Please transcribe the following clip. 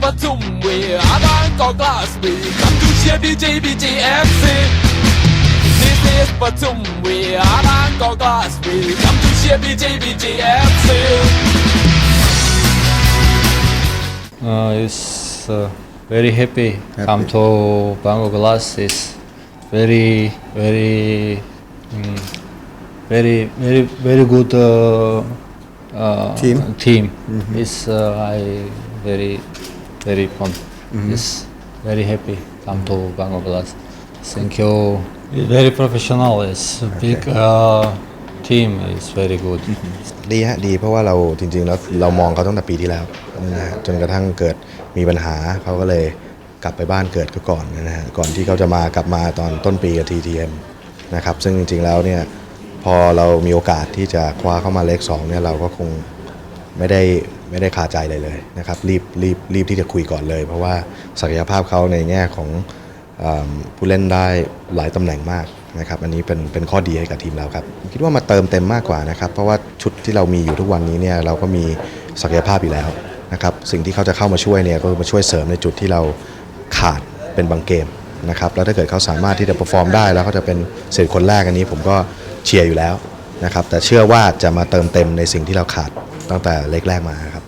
Batum we Bangkok last week Come to cheer BJBGFC This is Batum we Bangkok last week Come to cheer BJBGFC Uh, it's uh, very happy. Come to Bangkok Glass is very, very, mm, very, very, very good uh, uh, Team? Team. It's uh, I very, very fun. It's very happy. Come to Bangkok Glass. Thank you. It's very professional. It's a big uh, team. It's very good. ดีฮะดีเพราะว่าเราจริงๆแล้วเรามองเขาตั้งแต่ปีที่แล้วนะฮะจนกระทั่งเกิดมีปัญหาเขาก็เลยกลับไปบ้านเกิดเขาก่อนนะฮะก่อนที่เขาจะมากลับมาตอนต้นปีกับ TTM นะครับซึ่งจริงๆแล้วเนี่ยพอเรามีโอกาสที่จะคว้าเข้ามาเลข2เนี่ยเราก็คง ไม่ได้ไม่ได้คาใจเลยเลยนะครับรีบรีบรีบที่จะคุยก่อนเลย เพราะว่าศักยภาพเขาในแง่ของอผู้เล่นได้หลายตำแหน่งมากนะครับอันนี้เป็นเป็นข้อดีให้กับทีมเราครับคิดว่ามาเติมเต็มมากกว่านะครับเพราะว่าชุดที่เรามีอยู่ทุกวันนี้เนี่ยเราก็มีศักยภาพอยู่แล้วนะครับสิ่งที่เขาจะเข้ามาช่วยเนี่ยก็มาช่วยเสริมในจุดที่เราขาดเป็นบางเกมนะครับแล้วถ้าเกิดเขาสามารถที่จะเปอร์ฟอร์มได้แล้วเขาจะเป็นเศษคนแรกอันนี้ผมก็เชียร์อยู่แล้วนะครับแต่เชื่อว่าจะมาเติมเต็มในสิ่งที่เราขาด ตั้งแต่เล็กแรกมาครับ